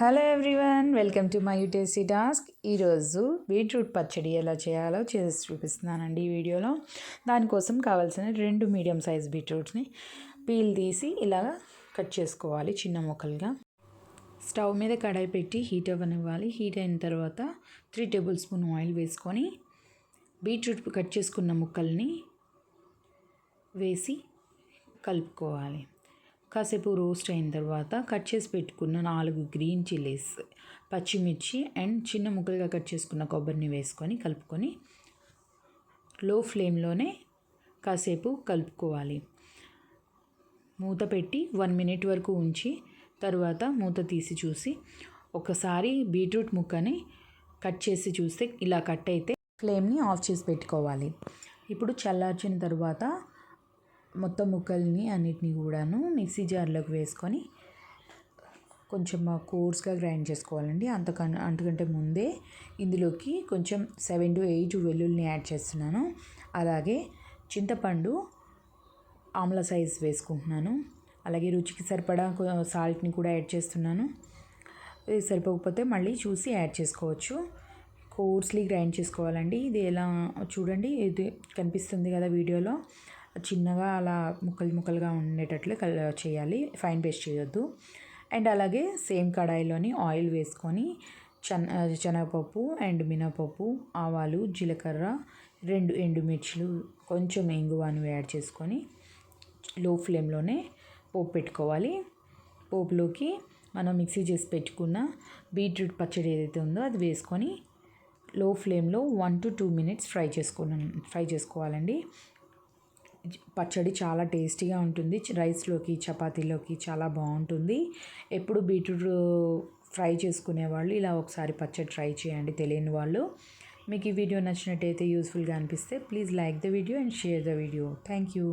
Hello everyone welcome to my UTC task ఈరోజు beetroot పచ్చడి ఎలా చేయాలో చేసి చూపిస్తున్నానండి ఈ వీడియోలో. దానికోసం కావాల్సిన రెండు మీడియం సైజ్ బీట్రూట్స్ని పీల్ తీసి ఇలాగ కట్ చేసుకోవాలి చిన్న ముక్కలుగా. స్టవ్ మీద కడాయి పెట్టి హీట్ అవ్వనివ్వాలి. హీట్ అయిన తర్వాత త్రీ టేబుల్ స్పూన్ ఆయిల్ వేసుకొని బీట్రూట్ కట్ చేసుకున్న ముక్కల్ని వేసి కలుపుకోవాలి. కాసేపు రోస్ట్ అయిన తర్వాత కట్ చేసి పెట్టుకున్న నాలుగు గ్రీన్ చిల్లీస్ పచ్చిమిర్చి అండ్ చిన్న ముక్కలుగా కట్ చేసుకున్న కొబ్బరిని వేసుకొని కలుపుకొని లో ఫ్లేమ్లోనే కాసేపు కలుపుకోవాలి. మూత పెట్టి వన్ మినిట్ వరకు ఉంచి తర్వాత మూత తీసి చూసి ఒకసారి బీట్రూట్ ముక్కని కట్ చేసి చూస్తే ఇలా కట్ అయితే ఫ్లేమ్ని ఆఫ్ చేసి పెట్టుకోవాలి. ఇప్పుడు చల్లార్చిన తర్వాత మొత్తం ముక్కల్ని అన్నిటిని కూడాను మిక్సీ జార్లోకి వేసుకొని కొంచెం కోర్స్గా గ్రైండ్ చేసుకోవాలండి. అంతకన్నా అంతకంటే ముందే ఇందులోకి కొంచెం సెవెన్ టు ఎయిట్ వెల్లుల్ని యాడ్ చేస్తున్నాను. అలాగే చింతపండు ఆమ్ల సైజ్ వేసుకుంటున్నాను. అలాగే రుచికి సరిపడా సాల్ట్ని కూడా యాడ్ చేస్తున్నాను. ఇది సరిపోకపోతే మళ్ళీ చూసి యాడ్ చేసుకోవచ్చు. కోర్స్లీ గ్రైండ్ చేసుకోవాలండి. ఇది ఎలా చూడండి ఇది కనిపిస్తుంది కదా వీడియోలో. చిన్నగా అలా ముక్కలు ముక్కలుగా ఉండేటట్లు చేయాలి. ఫైన్ పేస్ట్ చేయొద్దు. అండ్ అలాగే సేమ్ కడాయిలోని ఆయిల్ వేసుకొని చన శనగపప్పు అండ్ మినపప్పు ఆవాలు జీలకర్ర రెండు ఎండుమిర్చులు కొంచెం ఇంగువను యాడ్ చేసుకొని లో ఫ్లేమ్లోనే పోపు పెట్టుకోవాలి. పోపులోకి మనం మిక్సీ చేసి పెట్టుకున్న బీట్రూట్ పచ్చడి ఏదైతే ఉందో అది వేసుకొని లో ఫ్లేమ్లో one to two minutes fry చేసుకున్నాను ఫ్రై చేసుకోవాలండి. పచ్చడి చాలా టేస్టీగా ఉంటుంది. రైస్లోకి చపాతీలోకి చాలా బాగుంటుంది. ఎప్పుడు బీట్రూట్ ఫ్రై చేసుకునే వాళ్ళు ఇలా ఒకసారి పచ్చడి ట్రై చేయండి తెలియని వాళ్ళు. మీకు ఈ వీడియో నచ్చినట్టయితే యూస్ఫుల్గా అనిపిస్తే please like the video and share the video. Thank you.